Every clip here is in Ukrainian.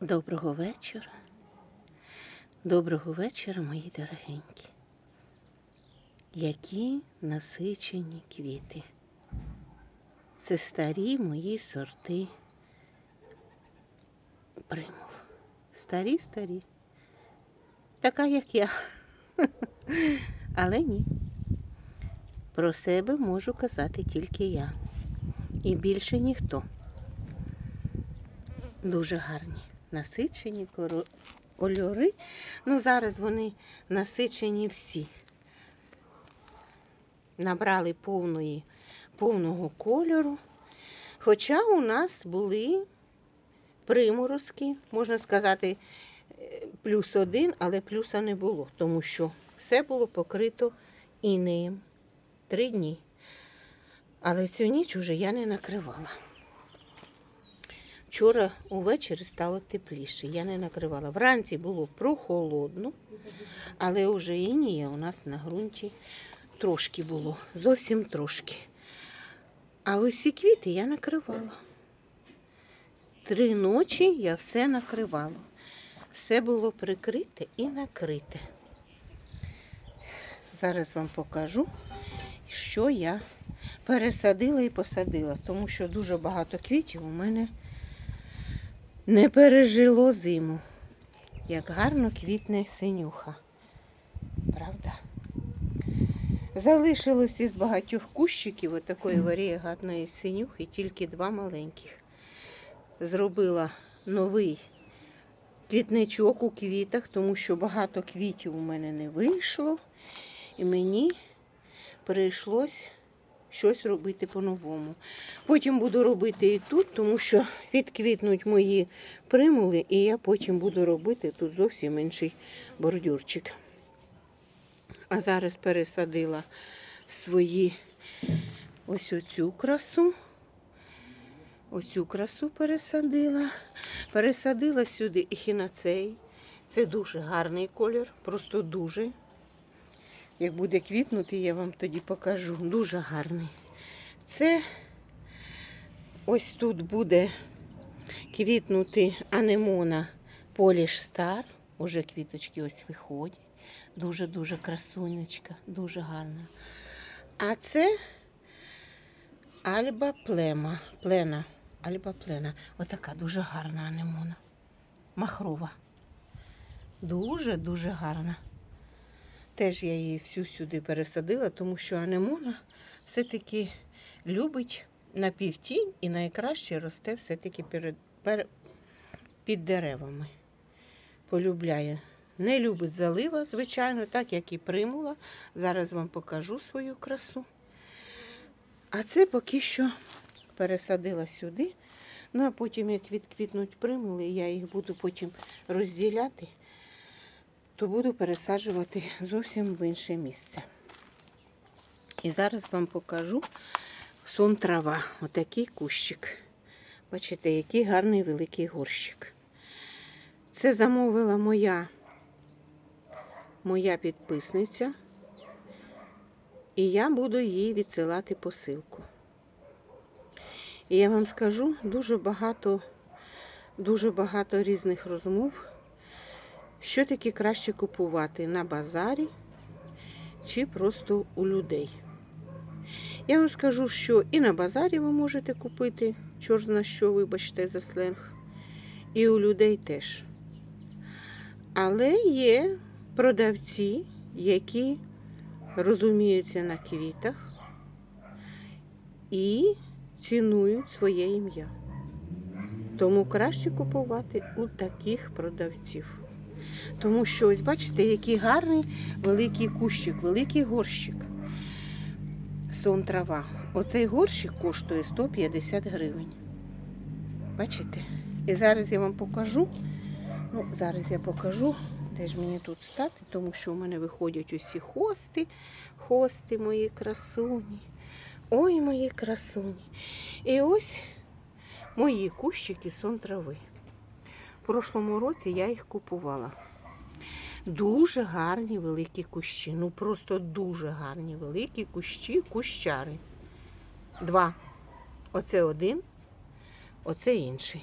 Доброго вечора. Доброго вечора, мої дорогенькі. Які насичені квіти. Це старі мої сорти примул. Старі, старі. Така, як я. Але ні. Про себе можу казати тільки я. І більше ніхто. Дуже гарні, насичені кольори. Ну, зараз вони насичені всі. Набрали повної, повного кольору. Хоча у нас були приморозки, можна сказати, плюс один, але плюса не було, тому що все було покрито інеєм. Три дні. Але цю ніч уже я не накривала. Вчора увечері стало тепліше. Я не накривала. Вранці було прохолодно, але вже інія у нас на ґрунті трошки було, зовсім трошки. А ці квіти я накривала. Три ночі я все накривала. Все було прикрите і накрите. Зараз вам покажу, що я пересадила і посадила, тому що дуже багато квітів у мене не пережило зиму. Як гарно квітне синюха. Правда? Залишилось із багатьох кущиків отакої варієгатної синюхи тільки два маленьких. Зробила новий квітничок у квітах, тому що багато квітів у мене не вийшло. І мені прийшлось щось робити по-новому. Потім буду робити і тут, тому що відквітнуть мої примули, і я потім буду робити тут зовсім інший бордюрчик. А зараз пересадила свої ось оцю красу. Оцю красу пересадила. Пересадила сюди ехінацей. Це дуже гарний колір, просто дуже. Як буде квітнути, я вам тоді покажу. Дуже гарний. Це ось тут буде квітнути анемона Поліш Стар. Уже квіточки ось виходять. Дуже-дуже красунечка, дуже гарна. А це Альба Плема. Плена. Альба Плена. Отака дуже гарна анемона. Махрова. Дуже-дуже гарна. Теж я її всю сюди пересадила, тому що анемона все-таки любить на півтінь і найкраще росте все-таки перед, пер, під деревами. Полюбляє. Не любить залива, звичайно, так як і примула. Зараз вам покажу свою красу. А це поки що пересадила сюди. Ну, а потім, як відквітнуть примули, я їх буду потім розділяти то буду пересаджувати зовсім в інше місце. І зараз вам покажу сон трава. Отакий кущик. Бачите, який гарний великий горщик. Це замовила моя, моя підписниця. І я буду їй відсилати посилку. І я вам скажу дуже багато, дуже багато різних розмов. Що таке краще купувати на базарі чи просто у людей? Я вам скажу, що і на базарі ви можете купити, чорт зна що, вибачте, за сленг, і у людей теж. Але є продавці, які розуміються на квітах і цінують своє ім'я. Тому краще купувати у таких продавців. Тому що, ось бачите, який гарний великий кущик, великий горщик. Сон трава. Оцей горщик коштує 150 гривень. Бачите? І зараз я вам покажу. Ну, зараз я покажу, де ж мені тут стати, тому що у мене виходять усі хости, хости мої красуні. Ой, мої красуні. І ось мої кущики сон трави. Прошлому році я їх купувала. Дуже гарні великі кущі. Ну просто дуже гарні великі кущі, кущари. Два. Оце один, оце інший.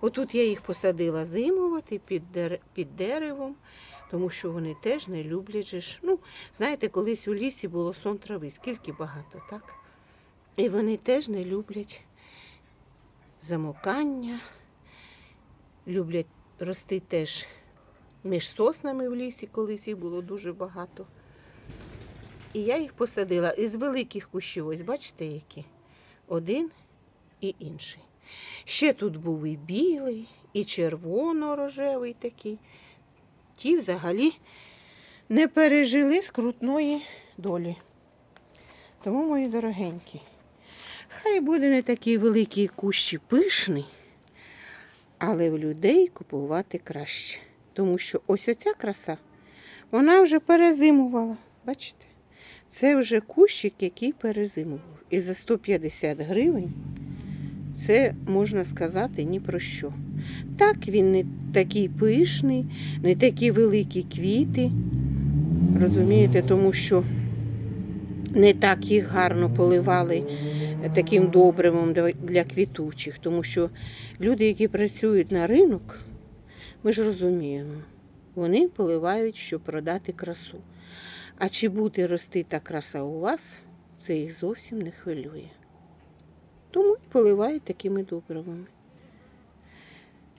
Отут я їх посадила зимувати під, дер- під деревом, тому що вони теж не люблять ж. Ну, знаєте, колись у лісі було сон трави, скільки багато, так? І вони теж не люблять замокання, люблять рости теж між соснами в лісі, колись їх було дуже багато. І я їх посадила із великих кущів, ось бачите, які? Один і інший. Ще тут був і білий, і червоно-рожевий такий. Ті взагалі не пережили скрутної долі. Тому, мої дорогенькі, хай буде не такий великий кущ і пишний, але в людей купувати краще. Тому що ось оця краса, вона вже перезимувала. Бачите? Це вже кущик, який перезимував. І за 150 гривень це можна сказати ні про що. Так, він не такий пишний, не такі великі квіти. Розумієте, тому що не так їх гарно поливали таким добривом для- квітучих. Тому що люди, які працюють на ринок, ми ж розуміємо, вони поливають, щоб продати красу. А чи буде рости та краса у вас, це їх зовсім не хвилює. Тому і поливають такими добривами.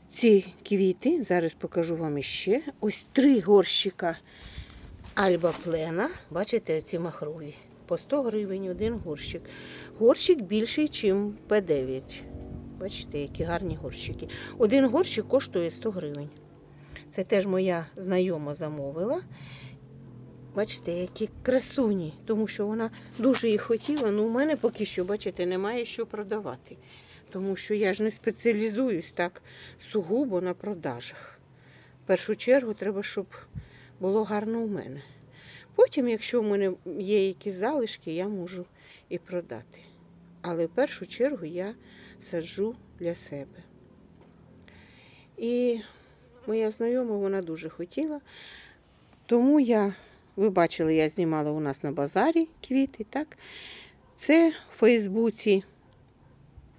Ці квіти, зараз покажу вам іще. Ось три горщика Альба Плена. Бачите, ці махрові. По 100 гривень один горщик. Горщик більший, ніж П9. Бачите, які гарні горщики. Один горщик коштує 100 гривень. Це теж моя знайома замовила. Бачите, які красуні, тому що вона дуже їх хотіла. Ну, у мене поки що, бачите, немає що продавати. Тому що я ж не спеціалізуюсь так сугубо на продажах. В першу чергу треба, щоб було гарно у мене. Потім, якщо в мене є якісь залишки, я можу і продати. Але в першу чергу я саджу для себе. І моя знайома вона дуже хотіла. Тому я, ви бачили, я знімала у нас на базарі квіти, так? Це в Фейсбуці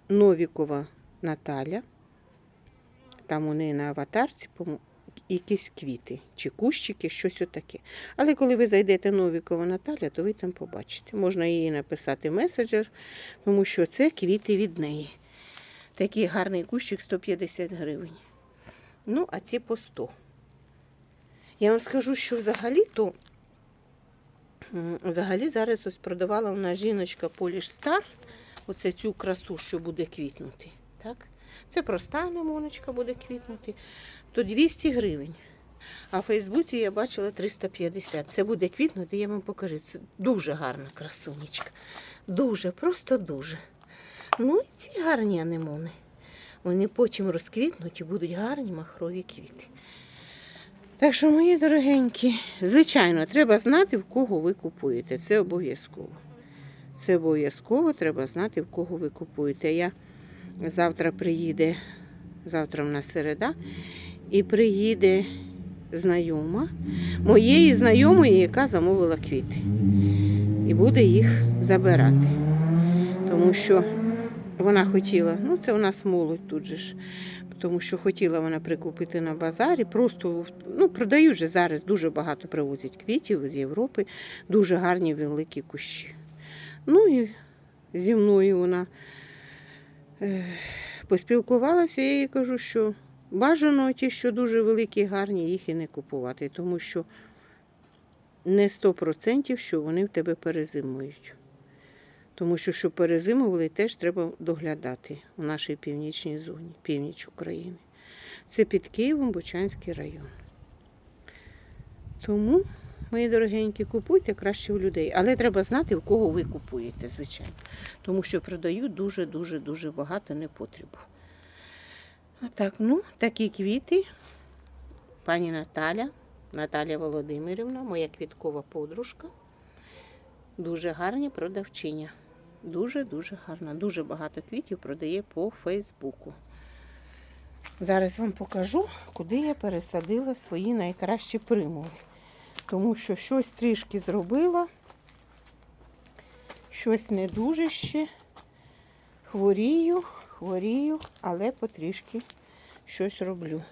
Новікова Наталя. Там у неї на аватарці якісь квіти чи кущики, щось отаке. Але коли ви зайдете Новікова Наталя, то ви там побачите. Можна їй написати меседжер, тому що це квіти від неї. Такий гарний кущик 150 гривень. Ну, а ці по 100. Я вам скажу, що взагалі-то взагалі зараз ось продавала нас жіночка Поліш Стар. Оце цю красу, що буде квітнути. Так? Це проста лимоночка буде квітнути. То 200 гривень. А в Фейсбуці я бачила 350. Це буде квітнути, я вам покажу. Це дуже гарна красунечка. Дуже, просто дуже. Ну і ці гарні анемони. Вони потім розквітнуть і будуть гарні махрові квіти. Так що, мої дорогенькі, звичайно, треба знати, в кого ви купуєте. Це обов'язково. Це обов'язково треба знати, в кого ви купуєте. Я завтра приїде, завтра в нас середа, і приїде знайома моєї знайомої, яка замовила квіти. І буде їх забирати. Тому що вона хотіла, ну це у нас молодь тут же ж, тому що хотіла вона прикупити на базарі. Просто ну, продають же зараз дуже багато привозять квітів з Європи, дуже гарні великі кущі. Ну і зі мною вона поспілкувалася, я їй кажу, що бажано ті, що дуже великі, гарні, їх і не купувати, тому що не 100% що вони в тебе перезимують. Тому що, щоб перезимували, теж треба доглядати у нашій північній зоні, північ України. Це під Києвом Бучанський район. Тому, мої дорогенькі, купуйте краще у людей. Але треба знати, в кого ви купуєте, звичайно. Тому що продають дуже-дуже дуже багато непотребу. Отак, ну, такі квіти. Пані Наталя, Наталя Володимирівна, моя квіткова подружка. Дуже гарні продавчиня. Дуже-дуже гарна. Дуже багато квітів продає по Фейсбуку. Зараз вам покажу, куди я пересадила свої найкращі примули. Тому що щось трішки зробила, щось не дуже ще. Хворію, хворію, але потрішки щось роблю.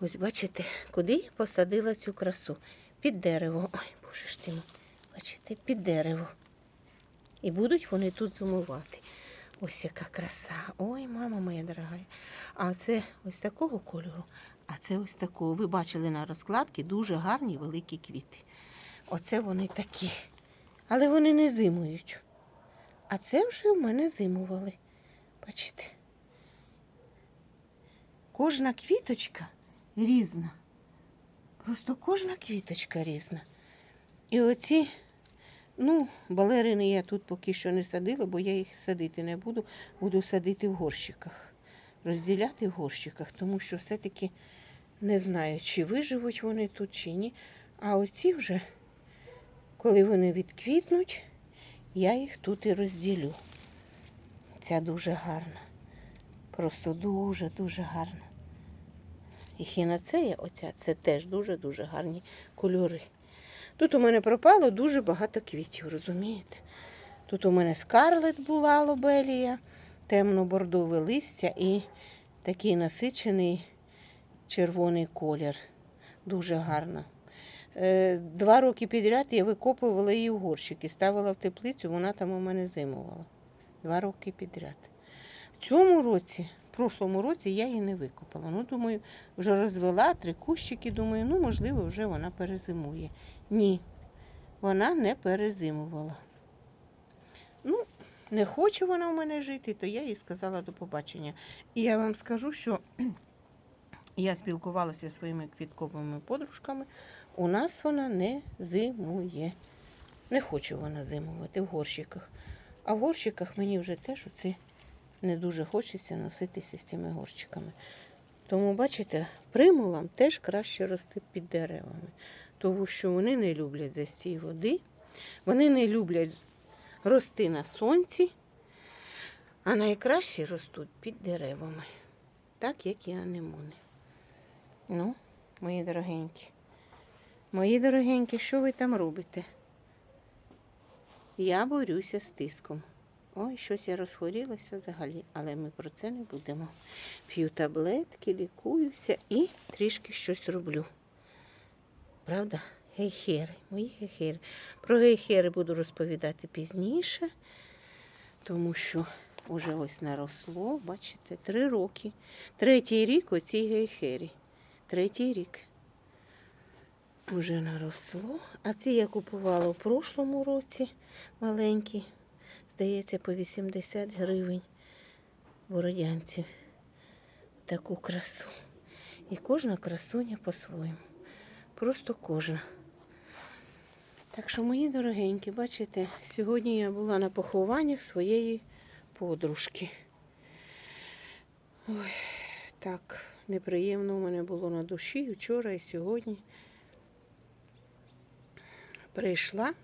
Ось бачите, куди я посадила цю красу? Під дерево. Ой, боже ж ти. Бачите, під дерево. І будуть вони тут зимувати. Ось яка краса. Ой, мама моя дорога. А це ось такого кольору, а це ось такого. Ви бачили на розкладці дуже гарні великі квіти. Оце вони такі. Але вони не зимують. А це вже в мене зимували. Бачите? Кожна квіточка різна. Просто кожна квіточка різна. І оці, ну, балерини я тут поки що не садила, бо я їх садити не буду. Буду садити в горщиках. Розділяти в горщиках, тому що все-таки не знаю, чи виживуть вони тут, чи ні. А оці вже, коли вони відквітнуть, я їх тут і розділю. Ця дуже гарна. Просто дуже-дуже гарна. І хінацея оця, це теж дуже-дуже гарні кольори. Тут у мене пропало дуже багато квітів, розумієте? Тут у мене скарлет була лобелія, темно-бордове листя і такий насичений червоний колір. Дуже гарно. Е, Два роки підряд я викопувала її в горщики, ставила в теплицю, вона там у мене зимувала. Два роки підряд. В цьому році, в прошлому році, я її не викопала. Ну, думаю, вже розвела три кущики, думаю, ну, можливо, вже вона перезимує. Ні, вона не перезимувала. Ну, не хоче вона в мене жити, то я їй сказала до побачення. І я вам скажу, що я спілкувалася зі своїми квітковими подружками. У нас вона не зимує. Не хоче вона зимувати в горщиках. А в горщиках мені вже теж оце не дуже хочеться носитися з цими горщиками. Тому, бачите, примулам теж краще рости під деревами, тому що вони не люблять застій води, вони не люблять рости на сонці, а найкраще ростуть під деревами, так як і анемони. Ну, мої дорогенькі, мої дорогенькі, що ви там робите? Я борюся з тиском. Ой, щось я розхворілася взагалі, але ми про це не будемо. П'ю таблетки, лікуюся і трішки щось роблю. Правда? Гейхери, мої гейхери. Про гейхери буду розповідати пізніше, тому що вже ось наросло, бачите, три роки. Третій рік оцій гейхері. Третій рік. Уже наросло. А ці я купувала в прошлому році маленькі. Здається, по 80 гривень бородянці. Таку красу. І кожна красуня по-своєму. Просто кожна. Так що, мої дорогенькі, бачите, сьогодні я була на похованнях своєї подружки. Ой, так неприємно у мене було на душі вчора і сьогодні. Прийшла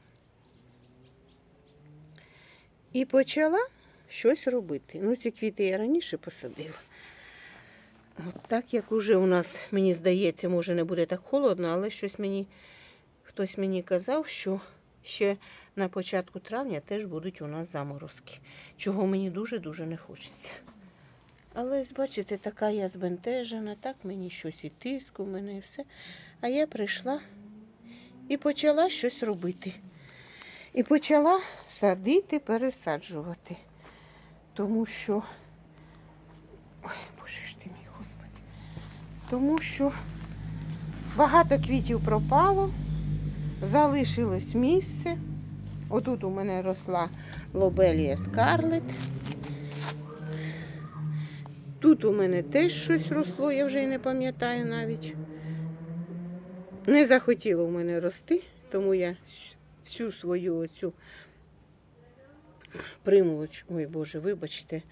і почала щось робити. Ну, ці квіти я раніше посадила. От так як уже у нас, мені здається, може не буде так холодно, але щось мені, хтось мені казав, що ще на початку травня теж будуть у нас заморозки, чого мені дуже-дуже не хочеться. Але бачите, така я збентежена, так мені щось і тиск у мене і все. А я прийшла і почала щось робити. І почала садити, пересаджувати. Тому що. Ой, боже ж ти мій господи. Тому що багато квітів пропало, залишилось місце. Отут у мене росла лобелія скарлет. Тут у мене теж щось росло, я вже й не пам'ятаю навіть. Не захотіло у мене рости, тому я всю свою оцю примулоч, ой Боже, вибачте,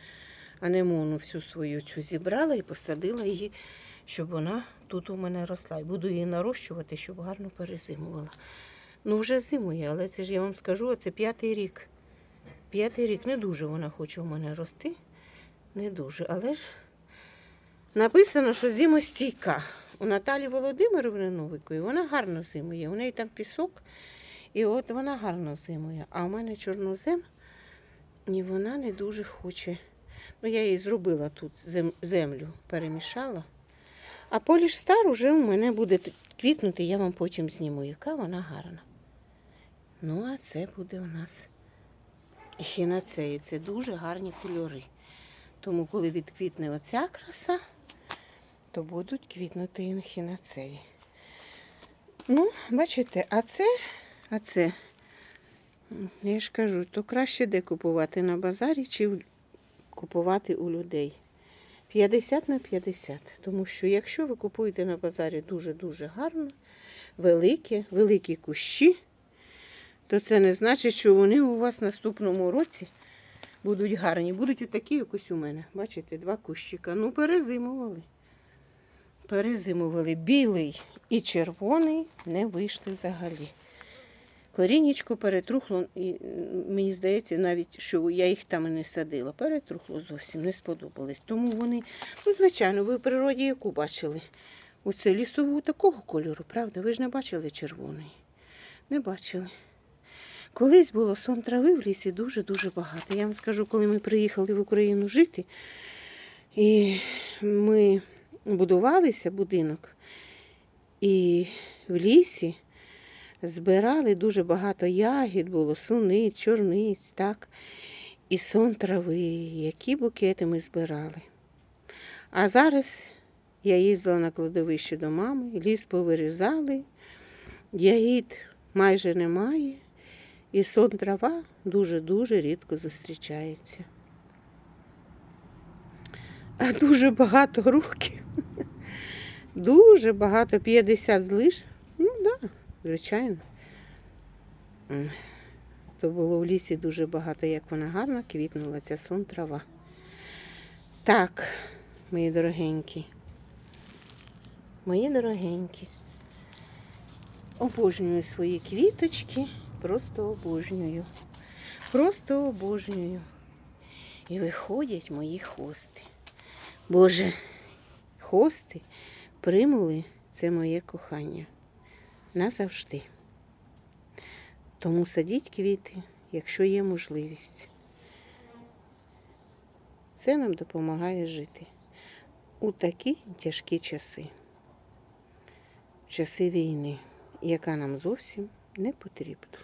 анемону всю свою цю зібрала і посадила її, щоб вона тут у мене росла. І буду її нарощувати, щоб гарно перезимувала. Ну, вже зимує, але це ж я вам скажу, це п'ятий рік. П'ятий рік не дуже вона хоче у мене рости. Не дуже, але ж написано, що зимостійка. У Наталі Володимирівни Новикої вона гарно зимує. У неї там пісок, і от вона гарно зимує. А у мене чорнозем, і вона не дуже хоче. Ну, я їй зробила тут землю, перемішала. А Поліш Стар уже у мене буде квітнути, я вам потім зніму, яка вона гарна. Ну, а це буде у нас хінацеї. Це дуже гарні кольори. Тому, коли відквітне оця краса, то будуть квітнути і. Ну, бачите, а це, а це, я ж кажу, то краще де купувати на базарі чи купувати у людей. 50 на 50. Тому що якщо ви купуєте на базарі дуже-дуже гарно, великі, великі кущі, то це не значить, що вони у вас наступному році будуть гарні. Будуть отакі, як ось у мене. Бачите, два кущика. Ну, перезимували. Перезимували. Білий і червоний не вийшли взагалі. Корінечко перетрухло, і мені здається, навіть, що я їх там і не садила. Перетрухло зовсім, не сподобались. Тому вони, ну, звичайно, ви в природі яку бачили? Оце лісову такого кольору, правда? Ви ж не бачили червоний? Не бачили. Колись було сон трави в лісі дуже-дуже багато. Я вам скажу, коли ми приїхали в Україну жити, і ми будувалися будинок, і в лісі збирали дуже багато ягід, було суниць, чорниць, так, і сон трави, які букети ми збирали. А зараз я їздила на кладовище до мами, ліс повирізали, ягід майже немає, і сон трава дуже-дуже рідко зустрічається. А дуже багато років. Дуже багато, 50 злиш. Ну так, да, звичайно. То було в лісі дуже багато, як вона гарно квітнула, ця сон трава. Так, мої дорогенькі. Мої дорогенькі. Обожнюю свої квіточки, просто обожнюю. Просто обожнюю. І виходять мої хости. Боже, хости, примули це моє кохання. Назавжди. Тому садіть квіти, якщо є можливість. Це нам допомагає жити у такі тяжкі часи, в часи війни, яка нам зовсім не потрібна.